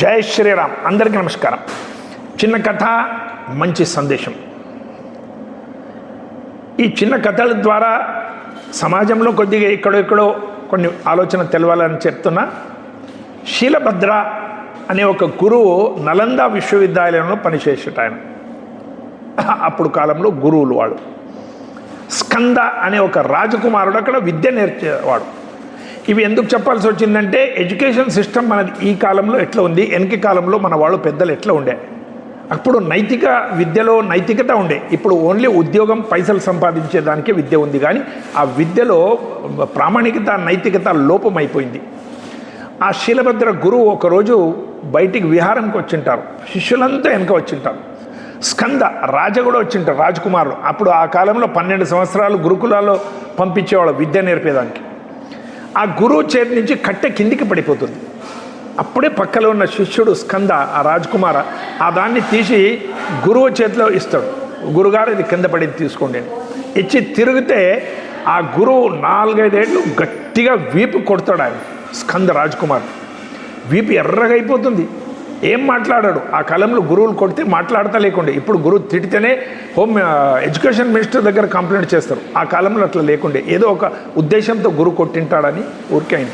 జై శ్రీరామ్. అందరికీ నమస్కారం. చిన్న కథ మంచి సందేశం. ఈ చిన్న కథల ద్వారా సమాజంలో కొద్దిగా ఇక్కడో ఇక్కడో కొన్ని ఆలోచన తెలవాలని చెప్తున్నా. శీలభద్ర అనే ఒక గురువు నలంద విశ్వవిద్యాలయంలో పనిచేసేట ఆయన. అప్పుడు కాలంలో గురువులు వాడు స్కంద అనే ఒక రాజకుమారుడు అక్కడ విద్య నేర్చేవాడు. ఇవి ఎందుకు చెప్పాల్సి వచ్చిందంటే ఎడ్యుకేషన్ సిస్టమ్ మనది ఈ కాలంలో ఎట్లా ఉంది వెనక కాలంలో మన వాళ్ళు పెద్దలు ఎట్లా ఉండే? అప్పుడు నైతిక విద్యలో నైతికత ఉండే. ఇప్పుడు ఓన్లీ ఉద్యోగం పైసలు సంపాదించేదానికే విద్య ఉంది కానీ ఆ విద్యలో ప్రామాణికత నైతికత లోపం అయిపోయింది ఆ శీలభద్ర గురువు ఒకరోజు బయటికి విహారంకి వచ్చింటారు. శిష్యులంతా వెనక వచ్చింటారు. స్కంద రాజ కూడా వచ్చింటారు రాజకుమారులు. అప్పుడు ఆ కాలంలో పన్నెండు సంవత్సరాలు గురుకులాల్లో పంపించేవాళ్ళు విద్య నేర్పేదానికి. ఆ గురువు చేతి నుంచి కట్టె కిందికి పడిపోతుంది. అప్పుడే పక్కలో ఉన్న శిష్యుడు స్కంద ఆ రాజకుమార ఆ దాన్ని తీసి గురువు చేతిలో ఇస్తాడు. గురుగారు ఇది కింద పడి తీసుకోండి ఇచ్చి తిరిగితే ఆ గురువు నాలుగైదేళ్ళు గట్టిగా వీపు కొడతాడు ఆయన స్కంద రాజకుమార్ వీపు ఎర్రగా అయిపోతుంది. ఏం మాట్లాడాడు? ఆ కాలంలో గురువులు కొడితే మాట్లాడతా లేకుండే ఇప్పుడు గురువు తిడితేనే హోమ్ ఎడ్యుకేషన్ మినిస్టర్ దగ్గర కంప్లైంట్ చేస్తారు. ఆ కాలంలో అట్లా లేకుండే. ఏదో ఒక ఉద్దేశంతో గురువు కొట్టింటాడని ఊరికే అయింది.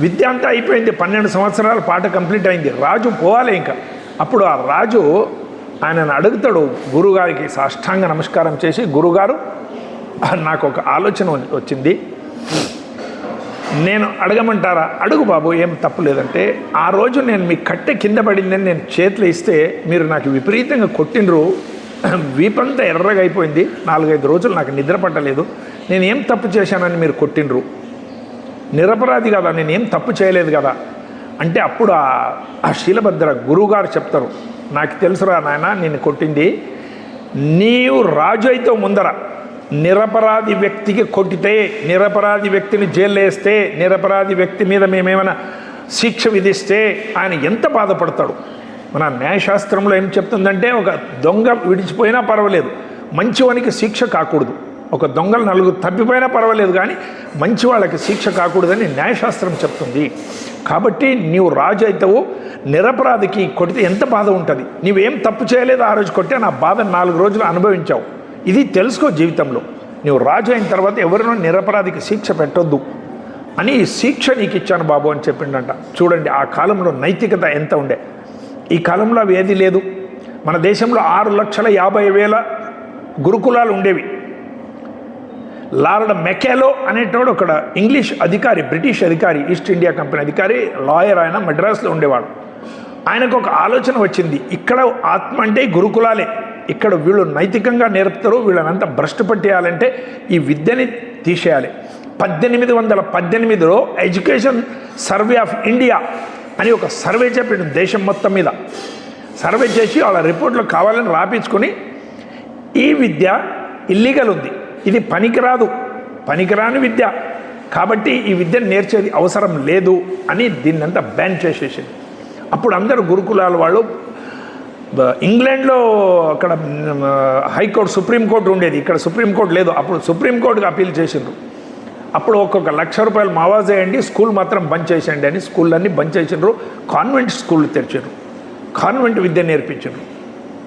విద్య అంతా అయిపోయింది. పన్నెండు సంవత్సరాల పాట కంప్లీట్ అయింది. రాజు పోవాలి ఇంకా. అప్పుడు ఆ రాజు ఆయనను అడుగుతాడు గురుగారికి సాష్టాంగ నమస్కారం చేసి గురుగారు నాకు ఒక ఆలోచన వచ్చింది. నేను అడగమంటారా? అడుగు బాబు ఏం తప్పు లేదంటే ఆ రోజు నేను మీ కట్టె కింద పడిందని నేను చేతులు ఇస్తే మీరు నాకు విపరీతంగా కొట్టినరు వీపంతా ఎర్రగా అయిపోయింది. నాలుగైదు రోజులు నాకు నిద్ర పట్టలేదు. నేను ఏం తప్పు చేశానని మీరు కొట్టినరు నిరపరాధి కదా నేను ఏం తప్పు చేయలేదు కదా? అంటే అప్పుడు ఆ శీలభద్ర గురువుగారు చెప్తారు. నాకు తెలుసురా నాయన నేను కొట్టింది. నీవు రాజు అయితే ముందర. నిరపరాధి వ్యక్తికి కొట్టితే నిరపరాధి వ్యక్తిని జైల్లో వేస్తే నిరపరాధి వ్యక్తి మీద మేమేమైనా శిక్ష విధిస్తే ఆయన ఎంత బాధపడతాడు? మన న్యాయశాస్త్రంలో ఏం చెప్తుందంటే ఒక దొంగ విడిచిపోయినా పర్వాలేదు మంచివానికి శిక్ష కాకూడదు. ఒక దొంగలు నలుగురు తప్పిపోయినా పర్వాలేదు కానీ మంచి వాళ్ళకి శిక్ష కాకూడదని న్యాయశాస్త్రం చెప్తుంది. కాబట్టి నీవు రాజు అవుతావు నిరపరాధికి కొడితే ఎంత బాధ ఉంటుంది? నీవేం తప్పు చేయలేదు ఆ రోజు కొట్టే నా బాధ నాలుగు రోజులు అనుభవించావు. ఇది తెలుసుకో జీవితంలో. నువ్వు రాజు అయిన తర్వాత ఎవరినో నిరపరాధికి శిక్ష పెట్టొద్దు. అని ఈ శిక్ష నీకు ఇచ్చాను బాబు అని చెప్పిండంట. చూడండి ఆ కాలంలో నైతికత ఎంత ఉండే. ఈ కాలంలో అవి ఏది లేదు. మన దేశంలో ఆరు లక్షల యాభై వేల గురుకులాలు ఉండేవి. లార్డ్ మెకాలో అనేటోడు ఒక ఇంగ్లీష్ అధికారి బ్రిటిష్ అధికారి ఈస్ట్ ఇండియా కంపెనీ అధికారి లాయర్ ఆయన మద్రాసులో ఉండేవాడు. ఆయనకు ఒక ఆలోచన వచ్చింది. ఇక్కడ ఆత్మ అంటే గురుకులాలే. ఇక్కడ వీళ్ళు నైతికంగా నేర్పుతారు వీళ్ళనంతా భ్రష్టు పట్టేయాలంటే ఈ విద్యని తీసేయాలి. పద్దెనిమిది వందల పద్దెనిమిదిలో ఎడ్యుకేషన్ సర్వే ఆఫ్ ఇండియా అని ఒక సర్వే చెప్పిండు దేశం మొత్తం మీద. సర్వే చేసి వాళ్ళ రిపోర్ట్లో కావాలని రాపించుకొని ఈ విద్య ఇల్లీగల్ ఉంది. ఇది పనికిరాదు. పనికిరాని విద్య. కాబట్టి ఈ విద్యను నేర్చేది అవసరం లేదు అని దీన్నంతా బ్యాన్ చేసేసింది. అప్పుడు అందరు గురుకులాల వాళ్ళు ఇంగ్లాండ్లో అక్కడ హైకోర్టు సుప్రీంకోర్టు ఉండేది. ఇక్కడ సుప్రీంకోర్టు లేదు. అప్పుడు సుప్రీంకోర్టుకి అప్పీల్ చేసిండ్రు. అప్పుడు ఒక్కొక్క లక్ష రూపాయలు మావాజ్ చేయండి స్కూల్ మాత్రం బంద్ చేసేయండి అని స్కూళ్ళన్నీ బంద్ చేసిండ్రు. కాన్వెంట్ స్కూళ్ళు తెరిచారు కాన్వెంట్ విద్య నేర్పించారు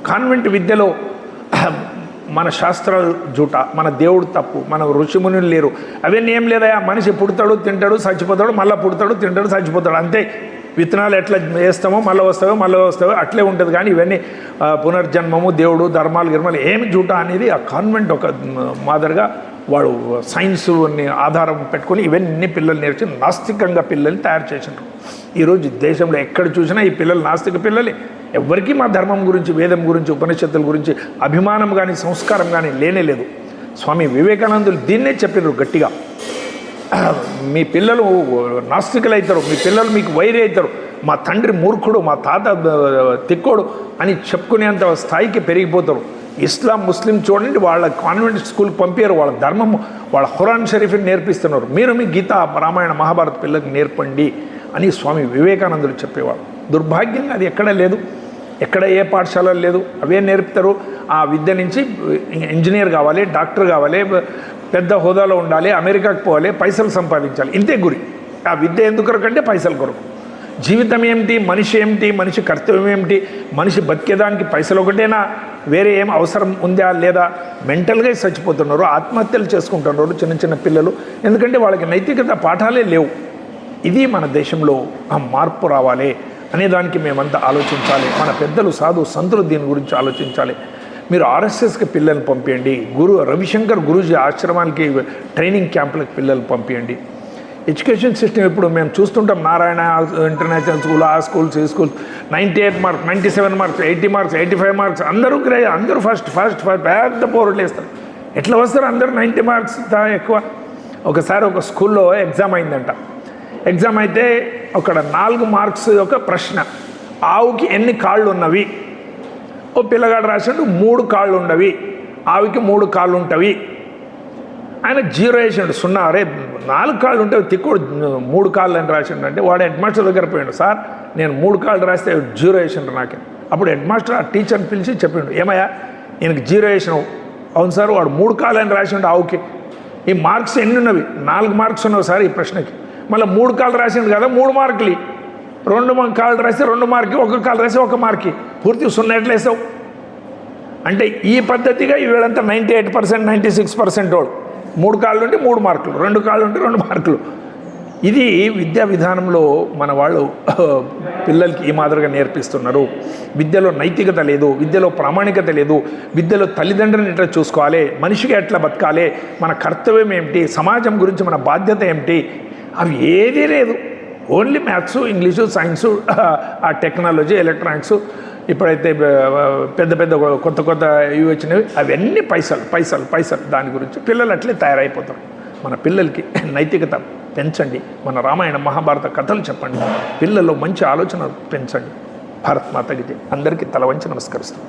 కాన్వెంట్ విద్యలో మన శాస్త్రాలు జూట మన దేవుడు తప్పు మన ఋషిమునులు లేరు. అవన్నీ ఏం లేదా మనిషి పుడతాడు తింటాడు చచ్చిపోతాడు మళ్ళీ పుడతాడు తింటాడు చచ్చిపోతాడు. అంతే. విత్తనాలు ఎట్లా వేస్తామో మళ్ళీ వస్తావో మళ్ళీ వస్తావో అట్లే ఉంటుంది. కానీ ఇవన్నీ పునర్జన్మము దేవుడు ధర్మాలు గిర్మాలు ఏమి జూట అనేది ఆ కాన్వెంట్ ఒక మాదిరిగా వాడు సైన్స్ని ఆధారం పెట్టుకొని ఇవన్నీ పిల్లలు నేర్చి నాస్తికంగా పిల్లల్ని తయారు చేసినారు ఈరోజు దేశంలో ఎక్కడ చూసినా ఈ పిల్లలు నాస్తిక పిల్లలే. ఎవ్వరికీ మా ధర్మం గురించి వేదం గురించి ఉపనిషత్తుల గురించి అభిమానం కానీ సంస్కారం కానీ లేనే లేదు. స్వామి వివేకానందులు దీన్నే చెప్పినారు గట్టిగా. మీ పిల్లలు నాస్తికులు అవుతారు. మీ పిల్లలు మీకు వైరి అవుతారు. మా తండ్రి మూర్ఖుడు మా తాత తిక్కోడు అని చెప్పుకునేంత స్థాయికి పెరిగిపోతారు. ఇస్లాం ముస్లిం చూడండి వాళ్ళ కాన్వెంట్ స్కూల్కి పంపారు. వాళ్ళ ధర్మం వాళ్ళ హురాన్ షరీఫ్ని నేర్పిస్తున్నారు. మీరు మీ గీత రామాయణ మహాభారత పిల్లలకు నేర్పండి అని స్వామి వివేకానందులు చెప్పేవాడు. దుర్భాగ్యంగా అది ఎక్కడ లేదు. ఎక్కడ ఏ పాఠశాలలు లేదు. అవే నేర్పుతారు. ఆ విద్య నుంచి ఇంజనీర్ కావాలి డాక్టర్ కావాలి పెద్ద హోదాలో ఉండాలి అమెరికాకు పోవాలి పైసలు సంపాదించాలి. ఇంతే గురి. ఆ విద్య ఎందుకు కొరకు అంటే పైసల కొరకు. జీవితం ఏమిటి మనిషి ఏమిటి మనిషి కర్తవ్యం ఏమిటి మనిషి బతికేదానికి పైసలు ఒకటేనా? వేరే ఏం అవసరం ఉందా లేదా? మెంటల్గా చచ్చిపోతున్నారు ఆత్మహత్యలు చేసుకుంటున్నారు చిన్న చిన్న పిల్లలు. ఎందుకంటే వాళ్ళకి నైతికత పాఠాలే లేవు. ఇది మన దేశంలో ఆ మార్పు రావాలి అనేదానికి మేమంతా ఆలోచించాలి. మన పెద్దలు సాధు సంతులు దీని గురించి ఆలోచించాలి. మీరు ఆర్ఎస్ఎస్కి పిల్లల్ని పంపించండి గురు రవిశంకర్ గురూజీ ఆశ్రమాలకి ట్రైనింగ్ క్యాంపులకు పిల్లలు పంపించండి ఎడ్యుకేషన్ సిస్టమ్ ఇప్పుడు మేము చూస్తుంటాం. నారాయణ ఇంటర్నేషనల్ స్కూల్ ఆ స్కూల్స్ ఈ schools. Ninety eight marks ninety seven marks eighty marks eighty five marks. అందరూ గ్రే అందరూ ఫస్ట్ ఫస్ట్ ఫస్ట్. పెద్ద పోరుట్లు వేస్తారు. ఎట్లా వస్తారు? అందరూ నైంటీ మార్క్స్ ఎక్కువ. ఒకసారి ఒక స్కూల్లో ఎగ్జామ్ అయిందంట. ఎగ్జామ్ అయితే అక్కడ నాలుగు మార్క్స్ ఒక ప్రశ్న. ఆవుకి ఎన్ని కాళ్ళు ఉన్నవి? ఓ పిల్లగాడు రాసినట్టు మూడు కాళ్ళు ఉండవి ఆవికి మూడు కాళ్ళు ఉంటవి ఆయన జీరో వేసాడు సున్నా అరే నాలుగు కాళ్ళు ఉంటే తిక్కుడు మూడు కాళ్ళు అని రాసిండు అంటే వాడు హెడ్ మాస్టర్ దగ్గర పోయాడు సార్ నేను మూడు కాళ్ళు రాస్తే జీరో వేసిండు నాకే. అప్పుడు హెడ్ మాస్టర్ ఆ టీచర్ని పిలిచి చెప్పిండు ఏమయ్యా ఈయనకి జీరో వేసినావు. అవును సార్ వాడు మూడు కాళ్ళు అని రాసిండు ఆవుకి. ఈ మార్క్స్ ఎన్ని ఉన్నవి నాలుగు మార్క్స్ ఉన్నవి సార్ ఈ ప్రశ్నకి? మళ్ళీ మూడు కాళ్ళు రాసిండు కదా మూడు మార్కులు. రెండు కాళ్ళు రాస్తే రెండు మార్కి ఒక కాళ్ళు రాస్తే ఒక మార్కి. పూర్తి సున్నట్లు వేసావు? అంటే ఈ పద్ధతిగా వీళ్ళంతా ninety eight percent ninety six percent వాడు మూడు కాళ్ళు ఉంటే మూడు మార్కులు రెండు కాళ్ళు ఉంటే రెండు మార్కులు. ఇది విద్యా విధానంలో మన వాళ్ళు పిల్లలకి ఈ మాదిరిగా నేర్పిస్తున్నారు. విద్యలో నైతికత లేదు విద్యలో ప్రామాణికత లేదు విద్యలో తల్లిదండ్రులను ఎట్లా చూసుకోవాలి మనిషికి ఎట్లా బతకాలి మన కర్తవ్యం ఏమిటి సమాజం గురించి మన బాధ్యత ఏమిటి అవి ఏదీ లేదు. ఓన్లీ మ్యాథ్స్ ఇంగ్లీషు సైన్సు ఆ టెక్నాలజీ ఎలక్ట్రానిక్స్ ఇప్పుడైతే పెద్ద పెద్ద కొత్త కొత్త ఇవి వచ్చినవి అవన్నీ పైసలు పైసలు పైసలు దాని గురించి పిల్లలు అట్లే తయారైపోతారు. మన పిల్లలకి నైతికత పెంచండి. మన రామాయణ మహాభారత కథలు చెప్పండి. పిల్లల్లో మంచి ఆలోచన పెంచండి. భారత్ మాతకి అందరికీ తల వంచి నమస్కరిస్తాం